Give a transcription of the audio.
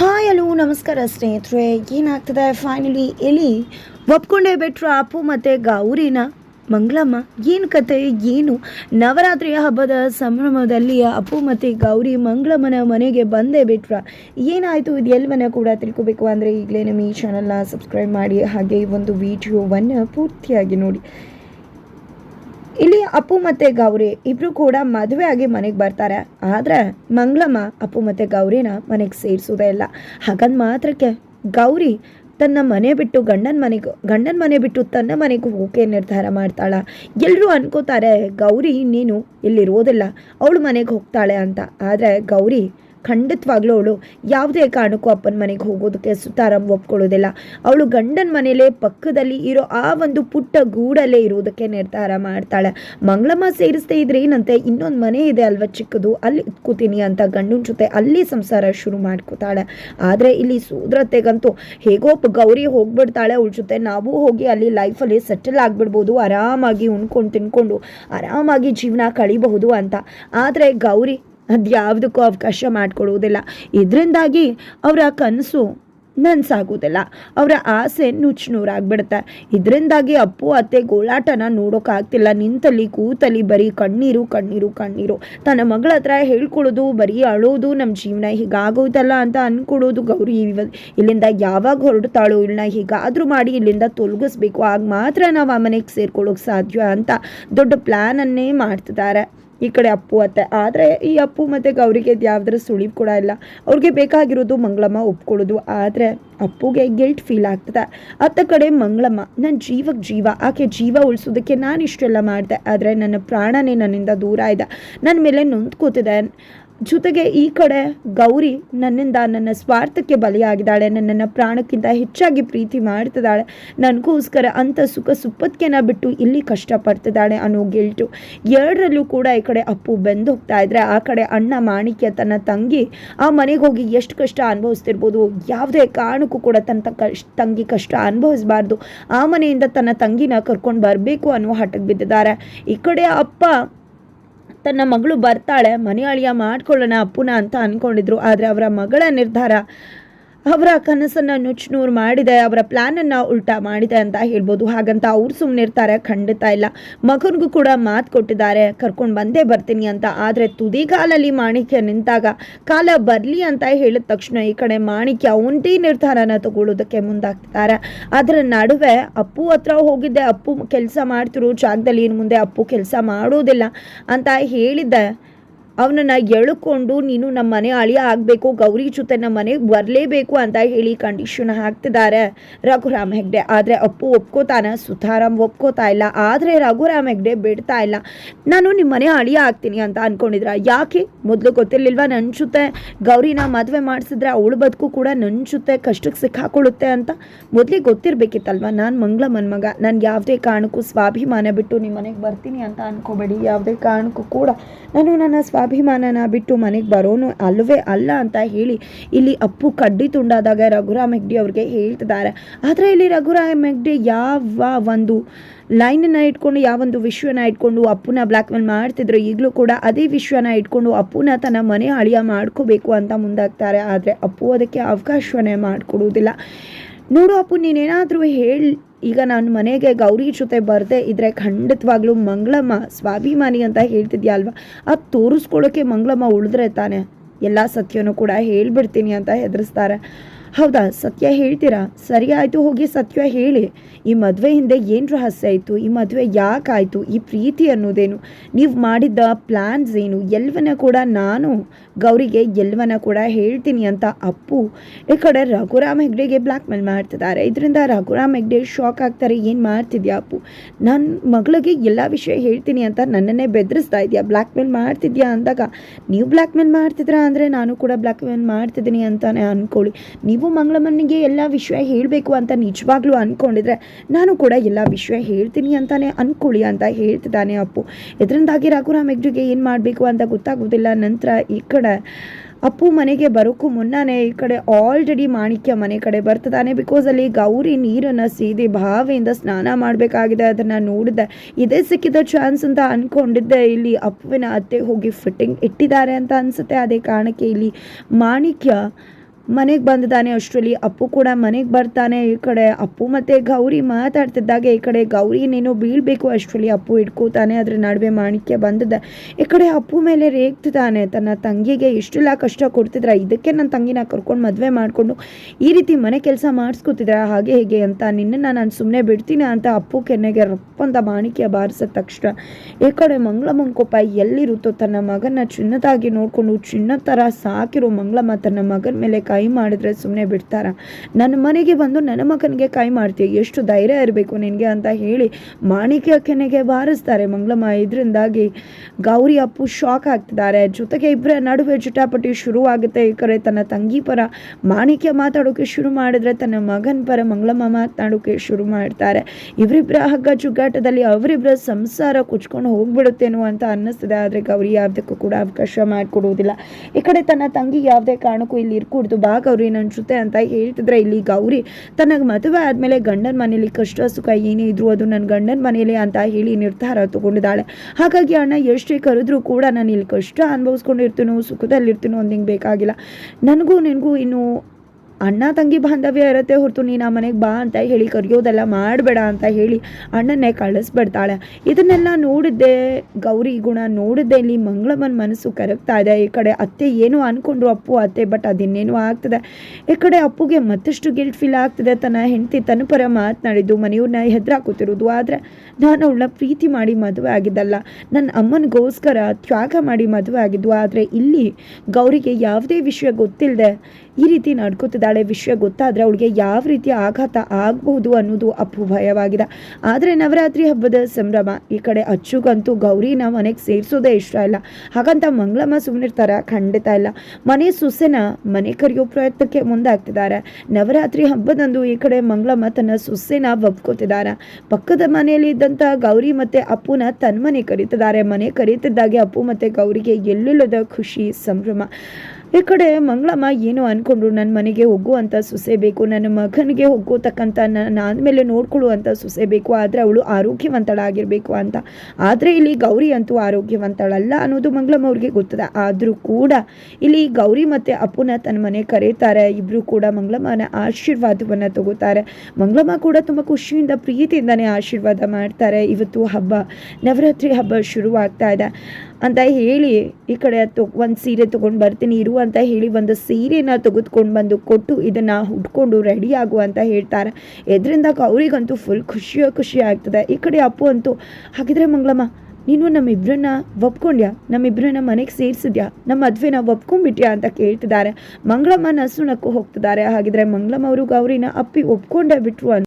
Hi, hello, ನಮಸ್ಕಾರ ಸ್ನೇಹಿತರೆ. ಏನಾಗ್ತದೆ? ಫೈನಲಿ ಎಲ್ಲಿ ಒಪ್ಕೊಂಡೇ ಬಿಟ್ರು ಅಪ್ಪು ಮತ್ತು ಗೌರಿನ ಮಂಗಳಮ್ಮ. ಏನು ಕತೆ? ಏನು? ನವರಾತ್ರಿಯ ಹಬ್ಬದ ಸಂಭ್ರಮದಲ್ಲಿ ಅಪ್ಪು ಮತ್ತು ಗೌರಿ ಮಂಗಳಮ್ಮನ ಮನೆಗೆ ಬಂದೇ ಬಿಟ್ರ. ಏನಾಯಿತು? ಇದು ಎಲ್ಲವನ್ನ ಕೂಡ ತಿಳ್ಕೊಬೇಕು ಅಂದರೆ ಈಗಲೇ ನಮ್ಮ ಈ ಚಾನಲ್ನ ಸಬ್ಸ್ಕ್ರೈಬ್ ಮಾಡಿ. ಹಾಗೆ ಈ ಒಂದು ವಿಡಿಯೋವನ್ನು ಪೂರ್ತಿಯಾಗಿ ನೋಡಿ. ಇಲ್ಲಿ ಅಪ್ಪು ಮತ್ತೆ ಗೌರಿ ಇಬ್ರು ಕೂಡ ಮದುವೆ ಆಗಿ ಮನೆಗೆ ಬರ್ತಾರೆ. ಆದ್ರೆ ಮಂಗಳಮ್ಮ ಅಪ್ಪು ಮತ್ತೆ ಗೌರಿನ ಮನೆಗೆ ಸೇರಿಸೋದೇ ಇಲ್ಲ. ಹಾಗಂದ್ ಮಾತ್ರಕ್ಕೆ ಗೌರಿ ತನ್ನ ಮನೆ ಬಿಟ್ಟು ಗಂಡನ ಮನೆಗೆ, ಗಂಡನ ಮನೆ ಬಿಟ್ಟು ತನ್ನ ಮನೆಗೆ ಹೋಗಕ್ಕೆ ನಿರ್ಧಾರ ಮಾಡ್ತಾಳ. ಎಲ್ಲರೂ ಅನ್ಕೋತಾರೆ, ಗೌರಿ ನೀನು ಇಲ್ಲಿರೋದಿಲ್ಲ, ಅವಳು ಮನೆಗೆ ಹೋಗ್ತಾಳೆ ಅಂತ. ಆದರೆ ಗೌರಿ ಖಂಡಿತವಾಗ್ಲೂ ಅವಳು ಯಾವುದೇ ಕಾರಣಕ್ಕೂ ಅಪ್ಪನ ಮನೆಗೆ ಹೋಗೋದಕ್ಕೆ ಸುತಾರಾಮ್ ಒಪ್ಕೊಳ್ಳೋದಿಲ್ಲ. ಅವಳು ಗಂಡನ ಮನೇಲೆ ಪಕ್ಕದಲ್ಲಿ ಇರೋ ಆ ಒಂದು ಪುಟ್ಟ ಗೂಡಲ್ಲೇ ಇರೋದಕ್ಕೆ ನಿರ್ಧಾರ ಮಾಡ್ತಾಳೆ. ಮಂಗಳಮ್ಮ ಸೇರಿಸ್ತೇ ಇದ್ರೆ ಏನಂತೆ ಇನ್ನೊಂದು ಮನೆ ಇದೆ ಅಲ್ವಾ ಚಿಕ್ಕದು, ಅಲ್ಲಿ ಕೂತೀನಿ ಅಂತ ಗಂಡನ ಜೊತೆ ಅಲ್ಲಿ ಸಂಸಾರ ಶುರು ಮಾಡ್ಕೋತಾಳೆ. ಆದರೆ ಇಲ್ಲಿ ಸೂದ್ರತೆಗಂತೂ ಹೇಗೋ ಗೌರಿ ಹೋಗ್ಬಿಡ್ತಾಳೆ, ಅವಳ ಜೊತೆ ನಾವು ಹೋಗಿ ಅಲ್ಲಿ ಲೈಫಲ್ಲಿ ಸೆಟಲ್ ಆಗಿಬಿಡ್ಬೋದು, ಆರಾಮಾಗಿ ಉಣ್ಕೊಂಡು ತಿನ್ಕೊಂಡು ಆರಾಮಾಗಿ ಜೀವನ ಕಳಿಬಹುದು ಅಂತ. ಆದರೆ ಗೌರಿ ಅದ್ಯಾವುದಕ್ಕೂ ಅವಕಾಶ ಮಾಡಿಕೊಡುವುದಿಲ್ಲ. ಇದರಿಂದಾಗಿ ಅವರ ಕನಸು ನನ್ಸಾಗೋದಿಲ್ಲ ಅವರ ಆಸೆ ನುಚ್ಚುನೂರಾಗ್ಬಿಡುತ್ತೆ ಇದರಿಂದಾಗಿ ಅಪ್ಪು, ಅತ್ತೆ ಗೋಳಾಟನ ನೋಡೋಕ್ಕಾಗ್ತಿಲ್ಲ ನಿಂತಲ್ಲಿ, ಕೂತಲ್ಲಿ ಬರೀ ಕಣ್ಣೀರು ಕಣ್ಣೀರು ಕಣ್ಣೀರು. ತನ್ನ ಮಗಳ ಹತ್ರ ಹೇಳ್ಕೊಳ್ಳೋದು ಬರೀ ಅಳೋದು ನಮ್ಮ ಜೀವನ ಹೀಗಾಗೋದಲ್ಲ ಅಂತ ಅನ್ಕೊಡೋದು ಗೌರಿ. ಇಲ್ಲಿಂದ ಯಾವಾಗ ಹೊರಡ್ತಾಳೋ ಇಲ್ಲನ್ನ ಹೀಗಾದರೂ ಮಾಡಿ ಇಲ್ಲಿಂದ ತೊಲಗಿಸ್ಬೇಕು. ಆಗ ಮಾತ್ರ ನಾವು ಆ ಮನೆಗೆ ಸೇರ್ಕೊಳ್ಳೋಕೆ ಸಾಧ್ಯ ಅಂತ ದೊಡ್ಡ ಪ್ಲ್ಯಾನನ್ನೇ ಮಾಡ್ತಿದ್ದಾರೆ ಈ ಕಡೆ ಅಪ್ಪು ಅತ್ತೆ. ಆದರೆ ಈ ಅಪ್ಪು ಮತ್ತು ಗೌರಿಗೆ ಯಾವ್ದಾರ ಸುಳಿವು ಕೂಡ ಇಲ್ಲ. ಅವ್ರಿಗೆ ಬೇಕಾಗಿರೋದು ಮಂಗಳಮ್ಮ ಒಪ್ಕೊಳ್ಳೋದು. ಆದರೆ ಅಪ್ಪುಗೆ ಗಿಲ್ಟ್ ಫೀಲ್ ಆಗ್ತದೆ. ಅತ್ತ ಕಡೆ ಮಂಗಳಮ್ಮ ನನ್ನ ಜೀವಕ್ಕೆ ಜೀವ. ಆಕೆ ಜೀವ ಉಳಿಸೋದಕ್ಕೆ ನಾನು ಇಷ್ಟೆಲ್ಲ ಮಾಡಿದೆ. ಆದರೆ ನನ್ನ ಪ್ರಾಣನೇ ನನ್ನಿಂದ ದೂರ ಇದೆ. ನನ್ನ ಮೇಲೆ ನೊಂದ್ಕೋತಿದೆ. ಜೊತೆಗೆ ಈ ಕಡೆ ಗೌರಿ ನನ್ನಿಂದ ನನ್ನ ಸ್ವಾರ್ಥಕ್ಕೆ ಬಲಿಯಾಗಿದ್ದಾಳೆ, ನನ್ನನ್ನು ಪ್ರಾಣಕ್ಕಿಂತ ಹೆಚ್ಚಾಗಿ ಪ್ರೀತಿ ಮಾಡ್ತಿದ್ದಾಳೆ. ನನಗೋಸ್ಕರ ಅಂಥ ಸುಖ ಸುಪ್ಪತ್ತಿಗೆನ ಬಿಟ್ಟು ಇಲ್ಲಿ ಕಷ್ಟಪಡ್ತಿದ್ದಾಳೆ ಅನ್ನೋ ಗಿಲ್ಟು. ಎರಡರಲ್ಲೂ ಕೂಡ ಈ ಕಡೆ ಅಪ್ಪು ಬೆಂದು ಹೋಗ್ತಾ ಇದ್ರೆ ಆ ಕಡೆ ಅಣ್ಣ ಮಾಣಿಕ್ಯ ತನ್ನ ತಂಗಿ ಆ ಮನೆಗೆ ಹೋಗಿ ಎಷ್ಟು ಕಷ್ಟ ಅನುಭವಿಸ್ತಿರ್ಬೋದು. ಯಾವುದೇ ಕಾರಣಕ್ಕೂ ಕೂಡ ತನ್ನ ಕಶ್, ತಂಗಿ ಕಷ್ಟ ಅನುಭವಿಸಬಾರ್ದು. ಆ ಮನೆಯಿಂದ ತನ್ನ ತಂಗಿನ ಕರ್ಕೊಂಡು ಬರಬೇಕು ಅನ್ನೋ ಹಠಕ್ಕೆ ಬಿದ್ದಿದ್ದಾರೆ. ಈ ಕಡೆ ಅಪ್ಪ ತನ್ನ ಮಗಳು ಬರ್ತಾಳೆ ಮನೆ ಅಳಿಯ ಮಾಡ್ಕೊಳ್ಳೋಣ ಅಪ್ಪುನ ಅಂತ ಅಂದ್ಕೊಂಡಿದ್ರು ಆದರೆ ಅವರ ಮಗಳ ನಿರ್ಧಾರ ಅವರ ಕನಸನ್ನು ನುಚ್ಚುನೂರು ಮಾಡಿದೆ, ಅವರ ಪ್ಲ್ಯಾನನ್ನು ಉಲ್ಟಾ ಮಾಡಿದೆ ಅಂತ ಹೇಳ್ಬೋದು. ಹಾಗಂತ ಅವ್ರು ಸುಮ್ಮನಿರ್ತಾರೆ ಖಂಡಿತ ಇಲ್ಲ. ಮಗನಿಗೂ ಕೂಡ ಮಾತು ಕೊಟ್ಟಿದ್ದಾರೆ, ಕರ್ಕೊಂಡು ಬಂದೇ ಬರ್ತೀನಿ ಅಂತ. ಆದರೆ ತುದಿಗಾಲಲ್ಲಿ ಮಾಣಿಕ್ಯ ನಿಂತಾಗ ಕಾಲ ಬರಲಿ ಅಂತ ಹೇಳಿದ ತಕ್ಷಣ ಈ ಕಡೆ ಮಾಣಿಕ್ಯ ಒಂದೇ ನಿರ್ಧಾರನ ತಗೊಳ್ಳೋದಕ್ಕೆ ಮುಂದಾಗ್ತಿದ್ದಾರೆ. ಅದರ ನಡುವೆ ಅಪ್ಪು ಹತ್ರ ಹೋಗಿದ್ದೆ, ಅಪ್ಪು ಕೆಲಸ ಮಾಡ್ತಿರೋ ಜಾಗದಲ್ಲಿ ಇನ್ನು ಮುಂದೆ ಅಪ್ಪು ಕೆಲಸ ಮಾಡೋದಿಲ್ಲ ಅಂತ ಹೇಳಿದ್ದೆ. ಅವನನ್ನು ಎಳ್ಕೊಂಡು ನೀನು ನಮ್ಮ ಮನೆ ಅಳಿಯ ಆಗಬೇಕು, ಗೌರಿ ಜೊತೆ ನಮ್ಮ ಮನೆಗೆ ಬರಲೇಬೇಕು ಅಂತ ಹೇಳಿ ಕಂಡೀಷನ್ ಹಾಕ್ತಿದ್ದಾರೆ ರಘುರಾಮ್ ಹೆಗ್ಡೆ. ಆದರೆ ಅಪ್ಪು ಒಪ್ಕೋತಾನೆ ಸುತಾರಾಮ್ ಒಪ್ಕೋತಾ ಇಲ್ಲ. ಆದರೆ ರಘುರಾಮ್ ಹೆಗ್ಡೆ ಬಿಡ್ತಾ ಇಲ್ಲ. ನಾನು ನಿಮ್ಮ ಮನೆ ಅಳಿಯ ಆಗ್ತೀನಿ ಅಂತ ಅಂದ್ಕೊಂಡಿದ್ರ ಯಾಕೆ? ಮೊದಲು ಗೊತ್ತಿರ್ಲಿಲ್ವಾ ನನ್ನ ಜೊತೆ? ಗೌರಿನ ಮದುವೆ ಮಾಡಿಸಿದ್ರೆ ಅವಳು ಬದುಕು ಕೂಡ ನನ್ನ ಜೊತೆ ಕಷ್ಟಕ್ಕೆ ಸಿಕ್ಕಾಕೊಳ್ಳುತ್ತೆ ಅಂತ? ಮೊದಲೇ ಗೊತ್ತಿರಬೇಕಿತ್ತಲ್ವ? ನಾನು ಮಂಗಳ ಮನ್ಮಗ. ನಾನು ಯಾವುದೇ ಕಾರಣಕ್ಕೂ ಸ್ವಾಭಿಮಾನ ಬಿಟ್ಟು ನಿಮ್ಮ ಮನೆಗೆ ಬರ್ತೀನಿ ಅಂತ ಅನ್ಕೋಬೇಡಿ. ಯಾವುದೇ ಕಾರಣಕ್ಕೂ ಕೂಡ ನಾನು ನನ್ನ ಸ್ವಾಭಿಮಾನನ ಬಿಟ್ಟು ಮನೆಗೆ ಬರೋನು ಅಲ್ಲವೇ ಅಲ್ಲ ಅಂತ ಹೇಳಿ ಇಲ್ಲಿ ಅಪ್ಪು ಕಡ್ಡಿ ತುಂಡಾದಾಗ ರಘುರಾಮ್ ಹೆಗ್ಡಿ ಅವ್ರಿಗೆ ಹೇಳ್ತಿದ್ದಾರೆ. ಆದರೆ ಇಲ್ಲಿ ರಘುರಾಮ್ ಹೆಗ್ಡಿ ಯಾವ ಒಂದು ಲೈನನ್ನು ಇಟ್ಕೊಂಡು, ಯಾವ ಒಂದು ವಿಶ್ವನ ಇಟ್ಕೊಂಡು ಅಪ್ಪುನ ಬ್ಲ್ಯಾಕ್ ಮೇಲ್ ಮಾಡ್ತಿದ್ರು, ಈಗಲೂ ಕೂಡ ಅದೇ ವಿಶ್ವನ ಇಟ್ಕೊಂಡು ಅಪ್ಪುನ ತನ್ನ ಮನೆ ಅಳಿಯ ಮಾಡ್ಕೋಬೇಕು ಅಂತ ಮುಂದಾಗ್ತಾರೆ. ಆದರೆ ಅಪ್ಪು ಅದಕ್ಕೆ ಅವಕಾಶವನ್ನೇ ಮಾಡಿಕೊಡುವುದಿಲ್ಲ. ನೋಡು ಅಪ್ಪು, ನೀನೇನಾದರೂ ಹೇಳಿ. ಈಗ ನಾನು ಮನೆಗೆ ಗೌರಿ ಜೊತೆ ಬರದೆ ಇದ್ರೆ ಖಂಡಿತವಾಗ್ಲೂ ಮಂಗಳಮ್ಮ ಸ್ವಾಭಿಮಾನಿ ಅಂತ ಹೇಳ್ತಿದ್ಯಾ ಅಲ್ವಾ? ಅದು ತೋರಿಸ್ಕೊಳ್ಳೋಕೆ ಮಂಗಳಮ್ಮ ಉಳಿದ್ರೆ ತಾನೆ. ಎಲ್ಲ ಸತ್ಯನೂ ಕೂಡ ಹೇಳಿಬಿಡ್ತೀನಿ ಅಂತ ಹೆದರಿಸ್ತಾರೆ. ಹೌದಾ? ಸತ್ಯ ಹೇಳ್ತೀರಾ? ಸರಿ ಆಯಿತು ಹೋಗಿ ಸತ್ಯ ಹೇಳಿ. ಈ ಮದುವೆ ಹಿಂದೆ ಏನು ರಹಸ್ಯ ಇತ್ತು? ಈ ಮದುವೆ ಯಾಕಾಯಿತು? ಈ ಪ್ರೀತಿ ಅನ್ನೋದೇನು? ನೀವು ಮಾಡಿದ್ದ ಪ್ಲ್ಯಾನ್ಸ್ ಏನು? ಎಲ್ಲವನ್ನ ಕೂಡ ನಾನು, ಗೌರಿಗೆ ಎಲ್ವನ ಕೂಡ ಹೇಳ್ತೀನಿ ಅಂತ ಅಪ್ಪು. ಈ ಕಡೆ ರಘುರಾಮ್ ಹೆಗ್ಡೆಗೆ ಬ್ಲ್ಯಾಕ್ ಮೇಲ್ ಮಾಡ್ತಿದ್ದಾರೆ. ಇದರಿಂದ ರಘುರಾಮ್ ಹೆಗ್ಡೆ ಶಾಕ್ ಆಗ್ತಾರೆ. ಏನು ಮಾಡ್ತಿದ್ಯಾ ಅಪ್ಪು? ನನ್ನ ಮಗಳಿಗೆ ಎಲ್ಲ ವಿಷಯ ಹೇಳ್ತೀನಿ ಅಂತ ನನ್ನನ್ನೇ ಬೆದರಿಸ್ತಾ ಇದೆಯಾ? ಬ್ಲ್ಯಾಕ್ ಮೇಲ್ ಮಾಡ್ತಿದ್ಯಾ ಅಂದಾಗ, ನೀವು ಬ್ಲ್ಯಾಕ್ ಮೇಲ್ ಮಾಡ್ತಿದ್ರಾ ಅಂದರೆ ನಾನು ಕೂಡ ಬ್ಲ್ಯಾಕ್ ಮೇಲ್ ಮಾಡ್ತಿದ್ದೀನಿ ಅಂತಲೇ ಅಂದ್ಕೊಳ್ಳಿ ನೀವು ಮಂಗಳಮ್ಮನಿಗೆ ಎಲ್ಲ ವಿಷಯ ಹೇಳಬೇಕು ಅಂತ ನಿಜವಾಗ್ಲೂ ಅಂದ್ಕೊಂಡಿದ್ರೆ ನಾನು ಕೂಡ ಎಲ್ಲ ವಿಷಯ ಹೇಳ್ತೀನಿ ಅಂತಾನೆ ಅಂದ್ಕೊಳ್ಳಿ ಅಂತ ಹೇಳ್ತಿದ್ದಾನೆ ಅಪ್ಪು. ಇದರಿಂದಾಗಿ ರಘುರಾಮ್ ಹೆಗ್ಡೆಗೆ ಏನು ಮಾಡಬೇಕು ಅಂತ ಗೊತ್ತಾಗೋದಿಲ್ಲ ನಂತರ ಈ ಕಡೆ ಅಪ್ಪು ಮನೆಗೆ ಬರೋಕ್ಕೂ ಮುನ್ನಾನೇ ಈ ಕಡೆ ಆಲ್ರೆಡಿ ಮಾಣಿಕ್ಯ ಮನೆ ಕಡೆ ಬರ್ತದಾನೆ ಬಿಕಾಸ್ ಅಲ್ಲಿ ಗೌರಿ ನೀರನ್ನು ಸೀದಿ ಬಾವಿಯಿಂದ ಸ್ನಾನ ಮಾಡಬೇಕಾಗಿದೆ. ಅದನ್ನು ನೋಡಿದ್ದೆ ಇದೇ ಸಿಕ್ಕಿದ ಚಾನ್ಸ್ ಅಂತ ಅಂದ್ಕೊಂಡಿದ್ದೆ ಇಲ್ಲಿ ಅಪ್ಪುವಿನ ಅತ್ತೆ ಹೋಗಿ ಫಿಟ್ಟಿಂಗ್ ಇಟ್ಟಿದ್ದಾರೆ ಅಂತ ಅನಿಸುತ್ತೆ. ಅದೇ ಕಾರಣಕ್ಕೆ ಇಲ್ಲಿ ಮಾಣಿಕ್ಯ ಮನೆಗೆ ಬಂದಿದ್ದಾನೆ ಅಷ್ಟರಲ್ಲಿ ಅಪ್ಪು ಕೂಡ ಮನೆಗೆ ಬರ್ತಾನೆ. ಈ ಕಡೆ ಅಪ್ಪು ಮತ್ತು ಗೌರಿ ಮಾತಾಡ್ತಿದ್ದಾಗ, ಈ ಕಡೆ ಗೌರಿ ನೀನು ಬೀಳಬೇಕು ಅಷ್ಟರಲ್ಲಿ ಅಪ್ಪು ಇಟ್ಕೋತಾನೆ ಅದ್ರ ನಡುವೆ ಮಾಣಿಕ್ಯ ಬಂದಿದ್ದ ಈ ಕಡೆ ಅಪ್ಪು ಮೇಲೆ ರೇಗ್ತಿದ್ದಾನೆ. ತನ್ನ ತಂಗಿಗೆ ಇಷ್ಟೆಲ್ಲ ಕಷ್ಟ ಕೊಡ್ತಿದ್ರ? ಇದಕ್ಕೆ ನನ್ನ ತಂಗಿನ ಕರ್ಕೊಂಡು ಮದುವೆ ಮಾಡಿಕೊಂಡು ಈ ರೀತಿ ಮನೆ ಕೆಲಸ ಮಾಡಿಸ್ಕೊತಿದ್ರ? ಹಾಗೆ ಹೇಗೆ ಅಂತ ನಿನ್ನನ್ನು ನಾನು ಸುಮ್ಮನೆ ಬಿಡ್ತೀನಿ ಅಂತ ಅಪ್ಪು ಕೆನ್ನೆಗೆ ರಪ್ಪಂತ ಮಾಣಿಕ್ಯ ಬಾರಿಸಿದ ತಕ್ಷಣ ಈ ಕಡೆ ಮಂಗಳಮ್ಮನ ಕೋಪ ಎಲ್ಲಿರುತ್ತೋ ತನ್ನ ಮಗನ ಚಿನ್ನದಾಗಿ ನೋಡಿಕೊಂಡು ಚಿನ್ನ ಥರ ಸಾಕಿರೋ ಮಂಗಳಮ್ಮ ತನ್ನ ಮಗನ ಮೇಲೆ ಕೈ ಮಾಡಿದ್ರೆ ಸುಮ್ಮನೆ ಬಿಡ್ತಾರ? ನನ್ನ ಮನೆಗೆ ಬಂದು ನನ್ನ ಮಗನಿಗೆ ಕೈ ಮಾಡ್ತೀಯ? ಎಷ್ಟು ಧೈರ್ಯ ಇರಬೇಕು ನಿನಗೆ ಅಂತ ಹೇಳಿ ಮಾಣಿಕ್ಯ ಕೆನೆಗೆ ಬಾರಿಸ್ತಾರೆ ಮಂಗಳಮ್ಮ. ಇದರಿಂದಾಗಿ ಗೌರಿ ಅಪ್ಪು ಶಾಕ್ ಆಗ್ತಿದ್ದಾರೆ. ಜೊತೆಗೆ ಇಬ್ಬರ ನಡುವೆ ಜಟಾಪಟಿ ಶುರುವಾಗುತ್ತೆ. ಈ ಕಡೆ ತನ್ನ ತಂಗಿ ಪರ ಮಾಣಿಕ್ಯ ಮಾತಾಡೋಕೆ ಶುರು ಮಾಡಿದ್ರೆ ತನ್ನ ಮಗನ ಪರ ಮಂಗಳಮ್ಮ ಮಾತನಾಡೋಕೆ ಶುರು ಮಾಡ್ತಾರೆ. ಇವರಿಬ್ಬರ ಹಗ್ಗ ಜುಗ್ಗಾಟದಲ್ಲಿ ಅವರಿಬ್ಬರ ಸಂಸಾರ ಕುಚ್ಕೊಂಡು ಹೋಗ್ಬಿಡುತ್ತೇನೋ ಅಂತ ಅನ್ನಿಸ್ತದೆ. ಆದರೆ ಗೌರಿ ಯಾವುದಕ್ಕೂ ಕೂಡ ಅವಕಾಶ ಮಾಡಿಕೊಡುವುದಿಲ್ಲ. ಈ ಕಡೆ ತನ್ನ ತಂಗಿ ಯಾವುದೇ ಕಾರಣಕ್ಕೂ ಇಲ್ಲಿ ಇರ್ಕೂಡ್ದು ಬಾ ಗೌರಿ ಜೊತೆ ಅಂತ ಹೇಳ್ತಿದ್ರೆ ಇಲ್ಲಿ ಗೌರಿ ತನಗೆ ಮದುವೆ ಆದಮೇಲೆ ಗಂಡನ ಮನೇಲಿ ಕಷ್ಟ ಸುಖ ಏನೇ ಇದ್ರು ಅದು ನನ್ನ ಗಂಡನ ಮನೇಲಿ ಅಂತ ಹೇಳಿ ನಿರ್ಧಾರ ತಗೊಂಡಿದ್ದಾಳೆ. ಹಾಗಾಗಿ ಅಣ್ಣ ಎಷ್ಟೇ ಕರೆದ್ರೂ ಕೂಡ ನಾನು ಇಲ್ಲಿ ಕಷ್ಟ ಅನುಭವಿಸ್ಕೊಂಡಿರ್ತೀನೋ, ಸುಖದಲ್ಲಿರ್ತೀನೋ ಒಂದು ಹಿಂಗೆ ಬೇಕಾಗಿಲ್ಲ. ನನಗೂ ನಿನಗೂ ಇನ್ನು ಅಣ್ಣ ತಂಗಿ ಬಾಂಧವ್ಯ ಇರುತ್ತೆ ಹೊರತು ನೀನು ಆ ಮನೆಗೆ ಬಾ ಅಂತ ಹೇಳಿ ಕರೆಯೋದೆಲ್ಲ ಮಾಡಬೇಡ ಅಂತ ಹೇಳಿ ಅಣ್ಣನ್ನೇ ಕಳಿಸ್ಬಿಡ್ತಾಳೆ. ಇದನ್ನೆಲ್ಲ ನೋಡಿದ್ದೆ, ಗೌರಿ ಗುಣ ನೋಡಿದ್ದೆ, ಇಲ್ಲಿ ಮಂಗಳಮ್ಮನ ಮನಸ್ಸು ಕರಗ್ತಾ ಇದೆ. ಈ ಕಡೆ ಅತ್ತೆ ಏನೋ ಅನ್ಕೊಂಡ್ರು ಅಪ್ಪು ಅತ್ತೆ, ಬಟ್ ಅದಿನ್ನೇನೋ ಆಗ್ತದೆ. ಈ ಕಡೆ ಅಪ್ಪುಗೆ ಮತ್ತಷ್ಟು ಗಿಲ್ಟ್ ಫೀಲ್ ಆಗ್ತದೆ. ತನ್ನ ಹೆಂಡತಿ ತನ್ನ ಪರ ಮಾತನಾಡಿದ್ದು ಮನೆಯವ್ರನ್ನ ಹೆದರಾಕುತ್ತಿರೋದು ಆದರೆ ನಾನು ಅವಳನ್ನ ಪ್ರೀತಿ ಮಾಡಿ ಮದುವೆ ಆಗಿದ್ದಲ್ಲ. ನನ್ನ ಅಮ್ಮನಿಗೋಸ್ಕರ ತ್ಯಾಗ ಮಾಡಿ ಮದುವೆ ಆಗಿದ್ದು. ಆದರೆ ಇಲ್ಲಿ ಗೌರಿಗೆ ಯಾವುದೇ ವಿಷಯ ಗೊತ್ತಿಲ್ಲದೆ ಈ ರೀತಿ ನಡ್ಕೋತಿದ್ದಾಳೆ. ವಿಷಯ ಗೊತ್ತಾದರೆ ಅವಳಿಗೆ ಯಾವ ರೀತಿಯ ಆಘಾತ ಆಗಬಹುದು ಅನ್ನೋದು ಅಪ್ಪು ಭಯವಾಗಿದೆ ಆದರೆ ನವರಾತ್ರಿ ಹಬ್ಬದ ಸಂಭ್ರಮ, ಈ ಕಡೆ ಅಚ್ಚುಗಂತೂ ಗೌರಿನ ಮನೆಗೆ ಸೇರಿಸೋದೇ ಇಷ್ಟ ಇಲ್ಲ. ಹಾಗಂತ ಮಂಗಳಮ್ಮ ಸುಮ್ಮನಿರ್ತಾರೆ ಖಂಡಿತ ಇಲ್ಲ. ಮನೆ ಸೊಸೆನ ಮನೆ ಕರೆಯೋ ಪ್ರಯತ್ನಕ್ಕೆ ಮುಂದಾಗ್ತಿದ್ದಾರೆ. ನವರಾತ್ರಿ ಹಬ್ಬದಂದು ಈ ಕಡೆ ಮಂಗಳಮ್ಮ ತನ್ನ ಸೊಸೆನ ಒಪ್ಕೋತಿದ್ದಾರೆ ಪಕ್ಕದ ಮನೆಯಲ್ಲಿ ಇದ್ದಂಥ ಗೌರಿ ಮತ್ತೆ ಅಪ್ಪುನ ತನ್ನ ಮನೆ ಕರೀತಿದ್ದಾರೆ. ಮನೆ ಕರೀತಿದ್ದಾಗೆ ಅಪ್ಪು ಮತ್ತು ಗೌರಿಗೆ ಎಲ್ಲೆಲ್ಲದ ಖುಷಿ, ಸಂಭ್ರಮ. ಈ ಕಡೆ ಮಂಗಳಮ್ಮ ಏನೋ ಅನ್ಕೊಂಡ್ರು ನನ್ನ ಮನೆಗೆ ಹೋಗುವಂಥ ಸೊಸೆ ಬೇಕು, ನನ್ನ ಮಗನಿಗೆ ಹೋಗೋತಕ್ಕಂಥ ನಾನು ಆದಮೇಲೆ ನೋಡ್ಕೊಳ್ಳುವಂಥ ಸೊಸೆ ಬೇಕು, ಆದರೆ ಅವಳು ಆರೋಗ್ಯವಂತಳಾಗಿರಬೇಕು ಅಂತ. ಆದರೆ ಇಲ್ಲಿ ಗೌರಿ ಅಂತೂ ಆರೋಗ್ಯವಂತಳಲ್ಲ ಅನ್ನೋದು ಮಂಗಳಮ್ಮ ಅವ್ರಿಗೆ ಗೊತ್ತದೆ. ಆದರೂ ಕೂಡ ಇಲ್ಲಿ ಗೌರಿ ಮತ್ತು ಅಪ್ಪುನ ತನ್ನ ಮನೆ ಕರೀತಾರೆ. ಇಬ್ಬರು ಕೂಡ ಮಂಗಳಮ್ಮನ ಆಶೀರ್ವಾದವನ್ನು ತಗೋತಾರೆ. ಮಂಗಳಮ್ಮ ಕೂಡ ತುಂಬ ಖುಷಿಯಿಂದ, ಪ್ರೀತಿಯಿಂದನೇ ಆಶೀರ್ವಾದ ಮಾಡ್ತಾರೆ. ಇವತ್ತು ಹಬ್ಬ, ನವರಾತ್ರಿ ಹಬ್ಬ ಶುರುವಾಗ್ತಾ ಇದೆ. ಅಂತ ಹೇಳಿ ಈ ಕಡೆ ತೊ, ಒಂದು ಸೀರೆ ತೊಗೊಂಡು ಬರ್ತೀನಿ, ಇರು ಅಂತ ಹೇಳಿ ಒಂದು ಸೀರೆನ ತೆಗೆದುಕೊಂಡು ಬಂದು ಕೊಟ್ಟು ಇದನ್ನು ಉಟ್ಕೊಂಡು ರೆಡಿ ಆಗು ಅಂತ ಹೇಳ್ತಾರೆ. ಇದರಿಂದ ಅವರಿಗಂತೂ ಫುಲ್ ಖುಷಿಯ ಖುಷಿ ಆಗ್ತದೆ. ಈ ಕಡೆ ಅಪ್ಪು ಅಂತೂ, ಹಾಗಿದ್ರೆ ಮಂಗಳಮ್ಮ, ನೀನು ನಮ್ಮಿಬ್ಬರನ್ನ ಒಪ್ಕೊಂಡ್ಯಾ? ನಮ್ಮಿಬ್ಬರನ್ನ ಮನೆಗೆ ಸೇರಿಸಿದ್ಯಾ? ನಮ್ಮ ಮದುವೆನ ಒಪ್ಕೊಂಡ್ಬಿಟ್ಯಾ? ಅಂತ ಕೇಳ್ತಿದ್ದಾರೆ. ಮಂಗಳಮ್ಮ ನಸುಣಕ್ಕೂ ಹೋಗ್ತಿದ್ದಾರೆ. ಹಾಗಿದ್ರೆ ಮಂಗಳಮ್ಮ ಅವರು ಗೌರಿನ ಅಪ್ಪಿ ಒಪ್ಕೊಂಡೇ ಬಿಟ್ರು